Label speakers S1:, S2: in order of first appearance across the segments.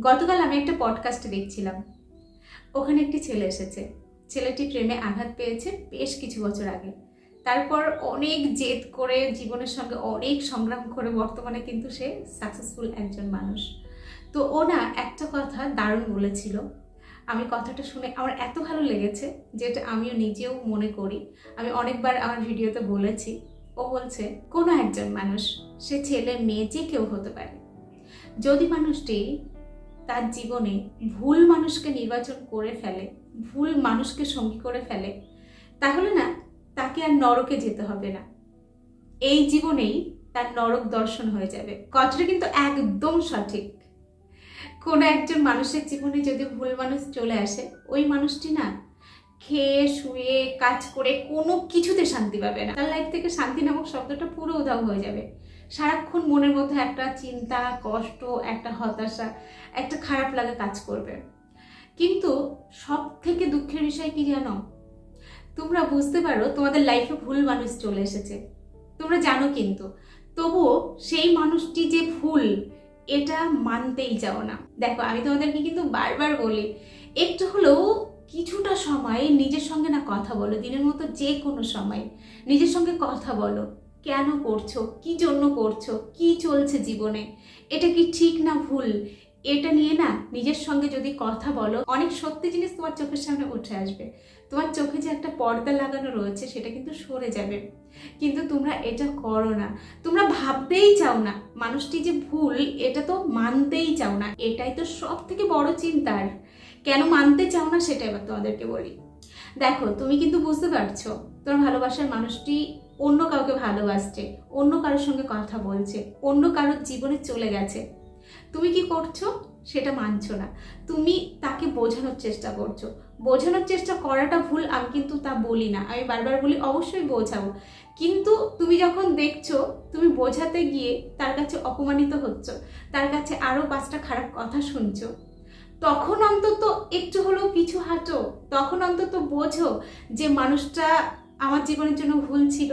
S1: গতকাল আমি একটা পডকাস্ট দেখছিলাম। ওখানে একটি ছেলে এসেছে। ছেলেটি প্রেমে আঘাত পেয়েছে বেশ কিছু বছর আগে। তারপর অনেক জেদ করে জীবনের সঙ্গে অনেক সংগ্রাম করে বর্তমানে কিন্তু সে সাকসেসফুল একজন মানুষ। তো ও না একটা কথা দারুণ বলেছিল। আমি কথাটা শুনে আমার এত ভালো লেগেছে যেটা আমিও নিজেও মনে করি। আমি অনেকবার আমার ভিডিওতে বলেছি। ও বলছে, কোনো একজন মানুষ, সে ছেলে মেয়ে যে কেউ হতে পারে। যদি মানুষটি তার জীবনে ভুল মানুষকে নির্বাচন করে ফেলে, ভুল মানুষকে সঙ্গী করে ফেলে, তাহলে না, তাকে আর নরকে যেতে হবে না। এই জীবনেই তার নরক দর্শন হয়ে যাবে। কথাটা কিন্তু একদম সঠিক। কোনো একজন মানুষের জীবনে যদি ভুল মানুষ চলে আসে, ওই মানুষটি না খেয়ে, শুয়ে, কাজ করে কোনো কিছুতে শান্তি পাবে না। তার লাইফ থেকে শান্তি নামক শব্দটা পুরো উধাও হয়ে যাবে। সারাক্ষণ মনের মধ্যে একটা চিন্তা, কষ্ট, একটা হতাশা, একটা খারাপ লাগা কাজ করবে। কিন্তু সব থেকে দুঃখের বিষয় কি জানো? তোমরা বুঝতে পারো তোমাদের লাইফে ভুল মানুষ চলে এসেছে। তোমরা জানো কিন্তু। তবুও সেই মানুষটি যে ভুল, এটা মানতেই যাও না। দেখো, আমি তোমাদেরকে কিন্তু বারবার বলি, একটু হলেও কিছুটা সময় নিজের সঙ্গে না কথা বলো। দিনের মতো যে কোনো সময় নিজের সঙ্গে কথা বলো। কেন করছ? কি জন্য করছ? কি চলছে জীবনে? এটা কি ঠিক না ভুল? এটা নিয়ে না নিজের সঙ্গে যদি কথা বলো, অনেক সত্যি জিনিস তোমার চোখের সামনে উঠে আসবে। তোমার চোখে যে একটা পর্দা লাগানো রয়েছে, সেটা কিন্তু সরে যাবে। কিন্তু তোমরা এটা করো না। তোমরা ভাবতেই চাও না। মানুষটি যে ভুল, এটা তো মানতেই চাও না। এটাই তো সব থেকে বড় চিন্তার। কেন মানতে চাও না সেটা এবার তোমাদেরকে বলি। দেখো, তুমি কিন্তু বুঝতে পারছ, তোমার ভালোবাসার মানুষটি অন্য কাউকে ভালোবাসছে, অন্য কারোর সঙ্গে কথা বলছে, অন্য কারোর জীবনে চলে গেছে। তুমি কি করছ? সেটা মানছো না। তুমি তাকে বোঝানোর চেষ্টা করছ। বোঝানোর চেষ্টা করাটা ভুল, আমি কিন্তু তা বলি না। আমি বারবার বলি, অবশ্যই বোঝাবো। কিন্তু তুমি যখন দেখছ, তুমি বোঝাতে গিয়ে তার কাছে অপমানিত হচ্ছ, তার কাছে আরও পাঁচটা খারাপ কথা শুনছো, তখন অন্তত একটু হলেও পিছু হাঁটো। তখন অন্তত বোঝো যে মানুষটা আমার জীবনের জন্য ভুল ছিল।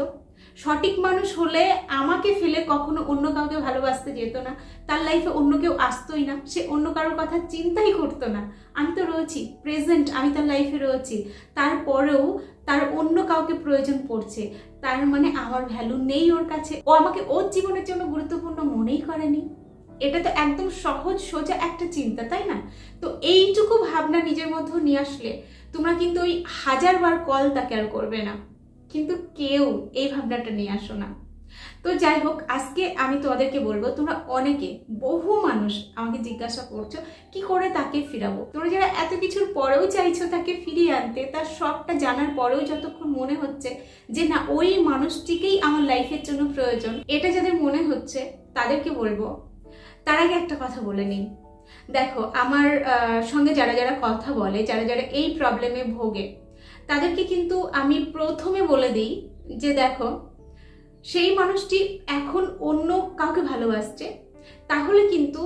S1: সঠিক মানুষ হলে আমাকে ফেলে কখনো অন্য কাউকে ভালোবাসতে যেত না। তার লাইফে অন্য কেউ আসতোই না। সে অন্য কারোর কথা চিন্তাই করতো না। আমি তো রয়েছি প্রেজেন্ট আমি তার লাইফে রয়েছি। তারপরেও তার অন্য কাউকে প্রয়োজন পড়ছে। তার মানে আমার ভ্যালু নেই ওর কাছে। ও আমাকে ওর জীবনের জন্য গুরুত্বপূর্ণ মনেই করেনি। এটা তো একদম সহজ, সোজা একটা চিন্তা, তাই না? তো এইটুকু ভাবনা নিজের মধ্যে নিয়ে আসলে তোমরা কিন্তু ওই হাজারবার কল তাকে আর করবে না। কিন্তু কেউ এই ভাবনাটা নিয়ে আসো না। তো যাই হোক আজকে আমি তোমাদেরকে বলব, তোমরা অনেকে, বহু মানুষ আমাকে জিজ্ঞাসা করছ, কি করে তাকে ফিরাবো? তোমরা যারা এত কিছুর পরেও চাইছো তাকে ফিরিয়ে আনতে, তার সবটা জানার পরেও যতক্ষণ মনে হচ্ছে যে, না, ওই মানুষটিকেই আমার লাইফের জন্য প্রয়োজন, এটা যাদের মনে হচ্ছে, তাদেরকে বলব, তার আগে একটা কথা বলে নিই। দেখো, আমার সঙ্গে যারা যারা কথা বলে, যারা যারা এই প্রবলেমে ভোগে তাদেরকে কিন্তু আমি প্রথমে বলে দিই যে দেখো, সেই মানুষটি এখন অন্য কাউকে ভালোবাসছে, তাহলে কিন্তু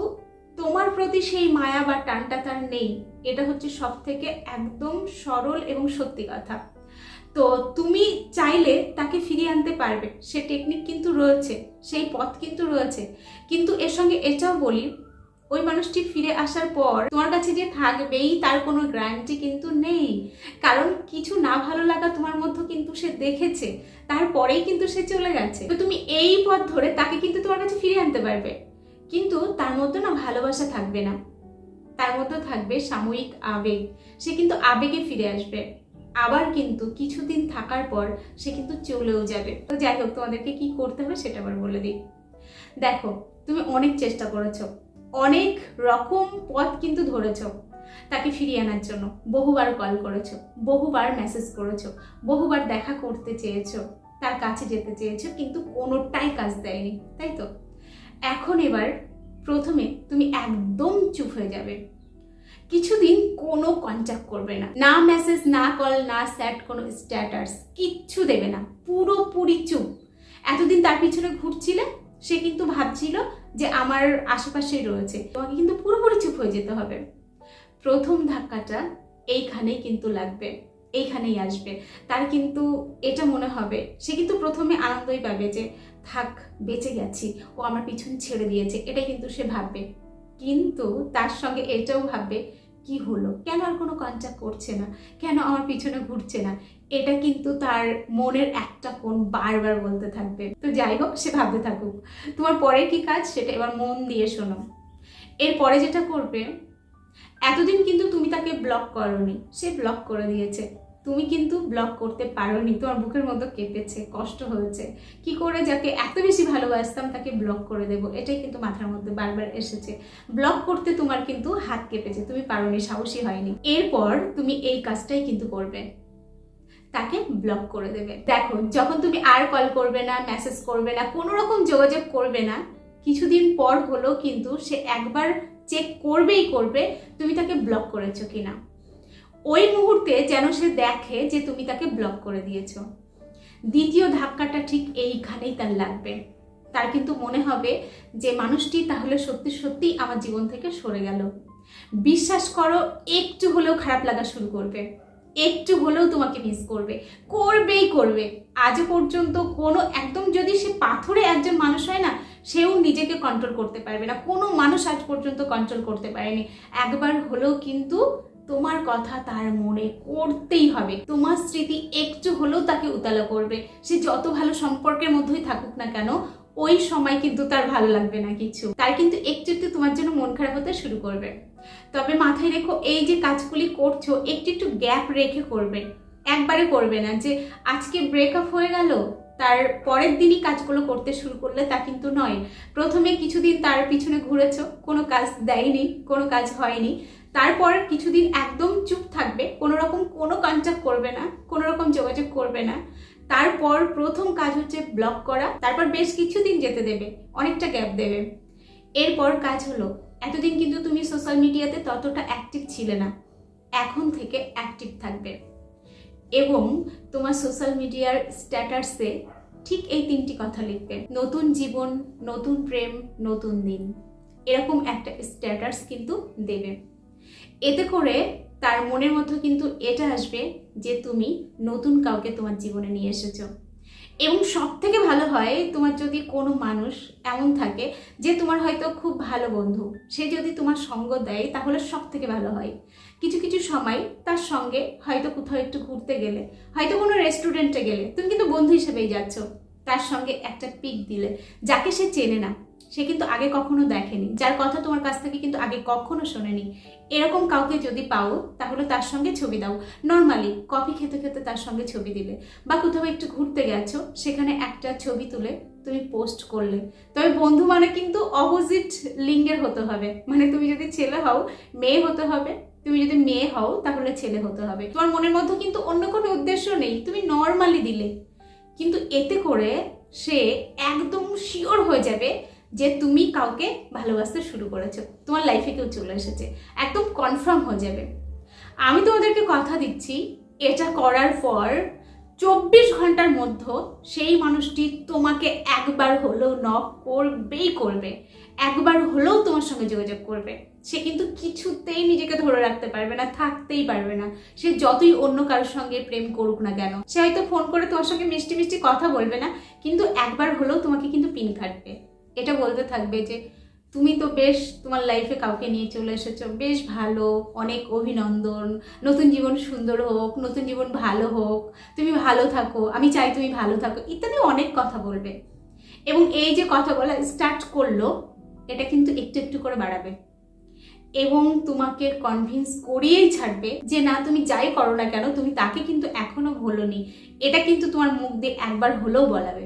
S1: তোমার প্রতি সেই মায়া বা টানটা তার নেই। এটা হচ্ছে সব থেকে একদম সরল এবং সত্যি কথা। তো তুমি চাইলে তাকে ফিরিয়ে আনতে পারবে। সে টেকনিক কিন্তু রয়েছে, সেই পথ কিন্তু রয়েছে। কিন্তু এর সঙ্গে এটাও বলি ওই মানুষটি ফিরে আসার পর তোমার কাছে যে থাকবেই তার কোনো গ্যারান্টি কিন্তু নেই। কারণ কিছু না ভালো লাগা তোমার মধ্যে কিন্তু সে দেখেছে, তারপরেই কিন্তু সে চলে গেছে। তো তুমি এই পথ ধরে তাকে কিন্তু তোমার কাছে ফিরে আনতে পারবে। কিন্তু তার মধ্যে না ভালোবাসা থাকবে না। তার মধ্যে থাকবে সাময়িক আবেগ। সে কিন্তু আবেগে ফিরে আসবে। আবার কিন্তু কিছুদিন থাকার পর সে কিন্তু চলেও যাবে। তো যাই হোক, তোমাদেরকে কি করতে হবে সেটা আবার বলে দিই। দেখো, তুমি অনেক চেষ্টা করেছ। অনেক রকম পথ কিন্তু ধরেছ। তাকে ফিরিয়ে আনার জন্য। বহুবার কল করেছ, বহুবার মেসেজ করেছ, বহুবার দেখা করতে চেয়েছো, তার কাছে যেতে চেয়েছো, কিন্তু কোনোটাই কাজ দেয়নি, তাই তো? এখন এবার প্রথমে তুমি একদম চুপ হয়ে যাবে। কিছুদিন কোনো কন্ট্যাক্ট করবে না। না মেসেজ না কল না স্যাট কোনো স্ট্যাটাস কিচ্ছু দেবে না। পুরোপুরি চুপ। এতদিন তার পিছনে ঘুরছিলে? সে কিন্তু ভাবছিল যে আমার আশেপাশেই রয়েছে। তোমাকে কিন্তু পুরোপুরি চুপ হয়ে যেতে হবে। প্রথম ধাক্কাটা এইখানেই কিন্তু লাগবে, এইখানেই আসবে। তার কিন্তু এটা মনে হবে, সে কিন্তু প্রথমে আনন্দই পাবে যে, থাক, বেঁচে গেছি, ও আমার পিছন ছেড়ে দিয়েছে। এটা কিন্তু সে ভাববে। কিন্তু তার সঙ্গে এটাও ভাববে কি হলো? কেন আর কোনো কন্ট্যাক্ট করছে না? কেন আমার পিছনে ঘুরছে না? এটা কিন্তু তার মনের একটা কোণ বারবার বলতে থাকবে। তো যাই হোক, সে ভাবতে থাকুক। তোমার পরের কি কাজ? সেটা এবার মন দিয়ে শোনো। এরপরে যেটা করবে, এতদিন কিন্তু তুমি তাকে ব্লক করনি। সে ব্লক করে দিয়েছে। তুমি কিন্তু ব্লক করতে পারোনি, তোমার বুকের মধ্যে কেঁপেছে, কষ্ট হয়েছে। কি করে যাকে এত বেশি ভালোবাসতাম তাকে ব্লক করে দেবো? এটাই কিন্তু মাথার মধ্যে বারবার এসেছে। ব্লক করতে তোমার কিন্তু হাত কেঁপেছে, তুমি পারোনি, সাহসী হয়নি। এরপর তুমি এই কাজটাই কিন্তু করবে। তাকে ব্লক করে দেবে। দেখো, যখন তুমি আর কল করবে না মেসেজ করবে না, কোনো রকম যোগাযোগ করবে না, কিছুদিন পর হলেও কিন্তু সে একবার চেক করবেই করবে, তুমি তাকে ব্লক করেছ কিনা। ওই মুহূর্তে যেন সে দেখে যে তুমি তাকে ব্লক করে দিয়েছ। দ্বিতীয় ধাক্কাটা ঠিক এইখানেই তার লাগবে। তার কিন্তু মনে হবে যে মানুষটি তাহলে সত্যি সত্যি আমার জীবন থেকে সরে গেল। বিশ্বাস করো, একটু হলেও খারাপ লাগা শুরু করবে। একটু হলেও তোমাকে মিস করবে। করবেই করবে। আজ পর্যন্ত কোনো একদম যদি সে পাথরে একজন মানুষ হয় না, সেও নিজেকে কন্ট্রোল করতে পারবে না। কোনো মানুষ আজ পর্যন্ত কন্ট্রোল করতে পারেনি। একবার হলেও কিন্তু তোমার কথা তার মনে করতেই হবে। তোমার স্মৃতি একটু হলেও তাকে উতালা করবে। সে যত ভালো সম্পর্কের মধ্যেই থাকুক না কেন, ওই সময় কিন্তু তার ভালো লাগবে না কিছু। তার কিন্তু একটু একটু তোমার জন্য মন খারাপ হতে শুরু করবে। তবে মাথায় রেখো, এই যে কাজগুলি করছ, একটু একটু গ্যাপ রেখে করবে। একবারে করবে না যে, আজকে ব্রেকআপ হয়ে গেল, তার পরের দিনই কাজগুলো করতে শুরু করলে তা কিন্তু নয়। প্রথমে কিছুদিন তার পিছনে ঘুরেছো, কোনো কাজ দেয়নি, কোনো কাজ হয়নি। তারপর কিছুদিন একদম চুপ থাকবে কোনো রকম কোনো কন্ট্যাক্ট করবে না কোনো রকম যোগাযোগ করবে না। তারপর প্রথম কাজ হচ্ছে ব্লক করা, তারপর বেশ কিছুদিন যেতে দেবে, অনেকটা গ্যাপ দেবে। এরপর কাজ হলো, এতদিন কিন্তু তুমি সোশ্যাল মিডিয়াতে ততটা অ্যাক্টিভ ছিলে না, এখন থেকে অ্যাক্টিভ থাকবে। এবং তোমার সোশ্যাল মিডিয়ার স্ট্যাটাসে ঠিক এই তিনটি কথা লিখবে, নতুন জীবন, নতুন প্রেম, নতুন দিন। এরকম একটা স্ট্যাটাস কিন্তু দেবে। এতে করে তার মনের মধ্যে কিন্তু এটা আসবে যে তুমি নতুন কাউকে তোমার জীবনে নিয়ে এসেছ। এবং সব থেকে ভালো হয় তোমার যদি কোনো মানুষ এমন থাকে যে তোমার হয়তো খুব ভালো বন্ধু, সে যদি তোমার সঙ্গ দেয় তাহলে সব থেকে ভালো হয়। কিছু কিছু সময় তার সঙ্গে হয়তো কোথাও একটু ঘুরতে গেলে, হয়তো কোনো রেস্টুরেন্টে গেলে, তুমি কিন্তু বন্ধু হিসেবেই যাচ্ছ। তার সঙ্গে একটা পিক দিলে, যাকে সে চেনে না, সে কিন্তু আগে কখনো দেখেনি। যার কথা তোমার কাছ থেকে কিন্তু আগে কখনো শোনেনি। এরকম কাউকে যদি পাও, তাহলে তার সঙ্গে ছবি দাও। নর্মালি কফি খেতে খেতে তার সঙ্গে ছবি দিলে। বা কোথাও একটু ঘুরতে গেছো, সেখানে একটা ছবি তুলে তুমি পোস্ট করলে। তবে বন্ধু মানে কিন্তু অপোজিট লিঙ্গের হতে হবে। মানে তুমি যদি ছেলে হও, মেয়ে হতে হবে, তুমি যদি মেয়ে হও, তাহলে ছেলে হতে হবে। তোমার মনের মধ্যে কিন্তু অন্য কোনো উদ্দেশ্য নেই। তুমি নর্মালি দিলে। কিন্তু এতে করে সে একদম শিওর হয়ে যাবে যে তুমি কাউকে ভালোবাসতে শুরু করেছ। তোমার লাইফে কেউ চলে এসেছে। একদম কনফার্ম হয়ে যাবে। আমি তোমাদেরকে কথা দিচ্ছি, এটা করার পর চব্বিশ ঘণ্টার মধ্যে সেই মানুষটি তোমাকে একবার হলেও নক করবেই করবে। একবার হলেও তোমার সঙ্গে যোগাযোগ করবে। সে কিন্তু কিছুতেই নিজেকে ধরে রাখতে পারবে না, থাকতেই পারবে না। সে যতই অন্য কারোর সঙ্গে প্রেম করুক না কেন, সে হয়তো ফোন করে তোমার সঙ্গে মিষ্টি মিষ্টি কথা বলবে না, কিন্তু একবার হলেও তোমাকে কিন্তু পিন কাটবে। এটা বলতে থাকবে যে, তুমি তো বেশ তোমার লাইফে কাউকে নিয়ে চলে এসেছ, বেশ ভালো, অনেক অভিনন্দন, নতুন জীবন সুন্দর হোক, নতুন জীবন ভালো হোক, তুমি ভালো থাকো, আমি চাই তুমি ভালো থাকো, ইত্যাদি অনেক কথা বলবে। এবং এই যে কথা বলা স্টার্ট করল, এটা কিন্তু একটু একটু করে বাড়াবে। এবং তোমাকে কনভিন্স করিয়েই ছাড়বে যে না, তুমি যাই করো না কেন, তুমি তাকে কিন্তু এখনও ভোলোনি। এটা কিন্তু তোমার মুখ দিয়ে একবার হলেও বলাবে।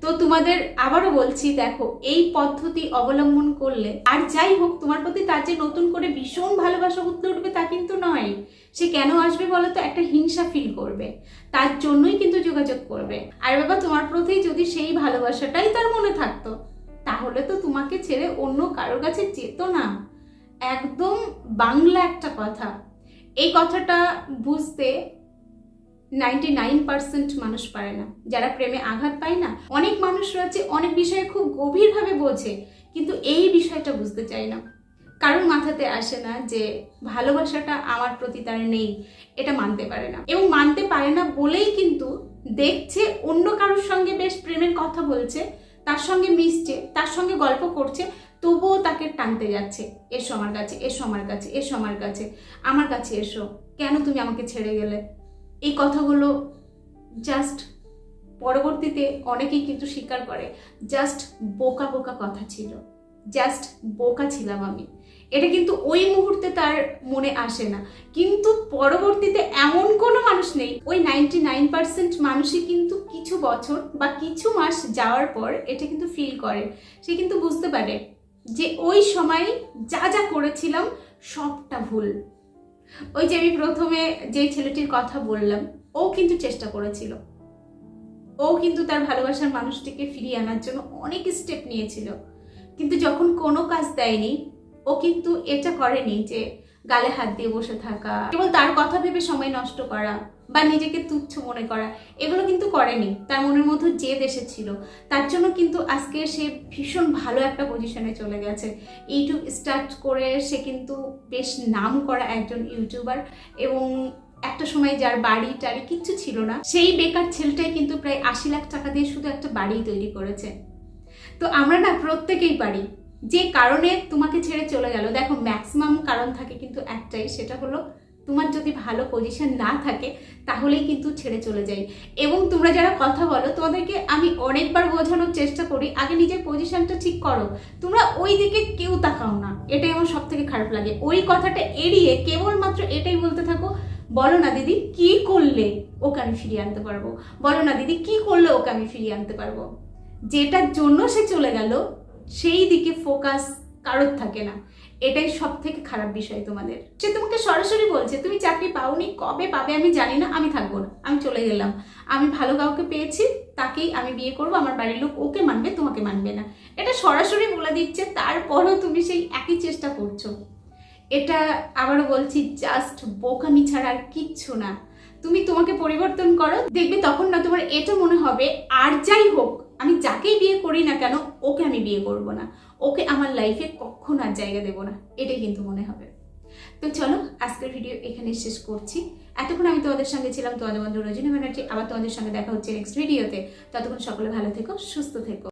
S1: তো তোমাদের আবারও বলছি, দেখো, এই পদ্ধতি অবলম্বন করলে আর যাই হোক, তোমার প্রতি তার যে নতুন করে ভীষণ ভালোবাসা উঠতে উঠবে তা কিন্তু নয়। সে কেন আসবে বলো তো একটা হিংসা ফিল করবে। তার জন্যই কিন্তু যোগাযোগ করবে। আর বাবা, তোমার প্রতি যদি সেই ভালোবাসাটাই তার মনে থাকতো, তাহলে তো তোমাকে ছেড়ে অন্য কারোর কাছে যেত না। একদম বাংলা একটা কথা। এই কথাটা বুঝতে নাইনটি নাইন পার্সেন্ট মানুষ পারে না। যারা প্রেমে আঘাত পায় না, অনেক মানুষ রয়েছে, অনেক বিষয়ে খুব গভীরভাবে বোঝে, কিন্তু এই বিষয়টা বুঝতে চায় না। কারোর মাথাতে আসে না যে ভালোবাসাটা আমার প্রতি তার নেই, এটা মানতে পারে না। এবং মানতে পারে না বলেই কিন্তু দেখছে অন্য কারোর সঙ্গে বেশ প্রেমের কথা বলছে, তার সঙ্গে মিশছে, তার সঙ্গে গল্প করছে তবুও তাকে টানতে যাচ্ছে, এসো আমার কাছে, এসো আমার কাছে, এসো আমার কাছে আমার কাছে এসো। কেন তুমি আমাকে ছেড়ে গেলে? এই কথাগুলো জাস্ট পরবর্তীতে অনেকেই কিন্তু স্বীকার করে জাস্ট বোকা বোকা কথা ছিল। জাস্ট বোকা ছিলাম আমি। এটা কিন্তু ওই মুহূর্তে তার মনে আসে না। কিন্তু পরবর্তীতে এমন কোনো মানুষ নেই, ওই নাইনটি নাইন পার্সেন্ট মানুষই কিন্তু কিছু বছর বা কিছু মাস যাওয়ার পর এটা কিন্তু ফিল করে। সে কিন্তু বুঝতে পারে যে ওই সময় যা যা করেছিলাম, সবটা ভুল। ওই যে আমি প্রথমে যে ছেলেটির কথা বললাম, ও কিন্তু চেষ্টা করেছিল। ও কিন্তু তার ভালোবাসার মানুষটিকে ফিরিয়ে আনার জন্য অনেক স্টেপ নিয়েছিল। কিন্তু যখন কোনো কাজ দেয়নি, ও কিন্তু এটা করেনি যে গালে হাত দিয়ে বসে থাকা কেবল তার কথা ভেবে সময় নষ্ট করা। বা নিজেকে তুচ্ছ মনে করা, এগুলো কিন্তু করেনি। তার মনের মধ্যে জেদ এসেছিল। তার জন্য কিন্তু আজকে সে ভীষণ ভালো একটা পজিশনে চলে গেছে। ইউটিউব স্টার্ট করে সে কিন্তু বেশ নাম করা একজন ইউটিউবার এবং একটা সময় যার বাড়ি টাড়ি কিচ্ছু ছিল না, সেই বেকার ছেলেটাই কিন্তু প্রায় আশি লাখ টাকা দিয়ে শুধু একটা বাড়ি তৈরি করেছে। তো আমরা না প্রত্যেকেই পারি, যে কারণে তোমাকে ছেড়ে চলে গেল। দেখো ম্যাক্সিমাম কারণ থাকে কিন্তু একটাই, সেটা হলো তোমার যদি ভালো পজিশন না থাকে, তাহলেই কিন্তু ছেড়ে চলে যায় এবং তোমরা যারা কথা বলো, তোমাদেরকে আমি অনেকবার বোঝানোর চেষ্টা করি, আগে নিজের পজিশনটা ঠিক করো। তোমরা ওই দিকে কেউ তাকাও না। এটাই আমার সব থেকে খারাপ লাগে। ওই কথাটা এড়িয়ে কেবলমাত্র এটাই বলতে থাকো, বলো না দিদি, কি করলে ওকে আমি ফিরিয়ে আনতে পারব? বলো না দিদি, কি করলে ওকে আমি ফিরিয়ে আনতে পারব? যেটার জন্য সে চলে গেল, সেই দিকে ফোকাস কারোর থাকে না। এটাই সব থেকে খারাপ বিষয় তোমাদের। সে তোমাকে সরাসরি বলছে, তুমি চাকরি পাওনি, কবে পাবে আমি জানি না, আমি থাকব না, আমি চলে গেলাম। আমি ভালো কাউকে পেয়েছি, তাকেই আমি বিয়ে করব, আমার বাড়ির লোক ওকে মানবে, তোমাকে মানবে না। এটা সরাসরি বলে দিচ্ছে, তারপরেও তুমি সেই একই চেষ্টা করছ। এটা আবারও বলছি, জাস্ট বোকামি ছাড়া আর কিচ্ছু না। তুমি তোমাকে পরিবর্তন করো, দেখবে তখন না তোমার এটা মনে হবে, আর যাই হোক আমি যাকেই বিয়ে করি না কেন, ওকে আমি বিয়ে করব না। ওকে আমার লাইফে কখন আর জায়গা দেব না। এটাই কিন্তু মনে হবে। তো চলো, আজকের ভিডিও এখানে শেষ করছি। এতক্ষণ আমি তোমাদের সঙ্গে ছিলাম তোমাদের বন্ধু রজনী ব্যানার্জি। আবার তোমাদের সঙ্গে দেখা হচ্ছে নেক্সট ভিডিওতে ততক্ষণ সকলে ভালো থেকো, সুস্থ থেকো।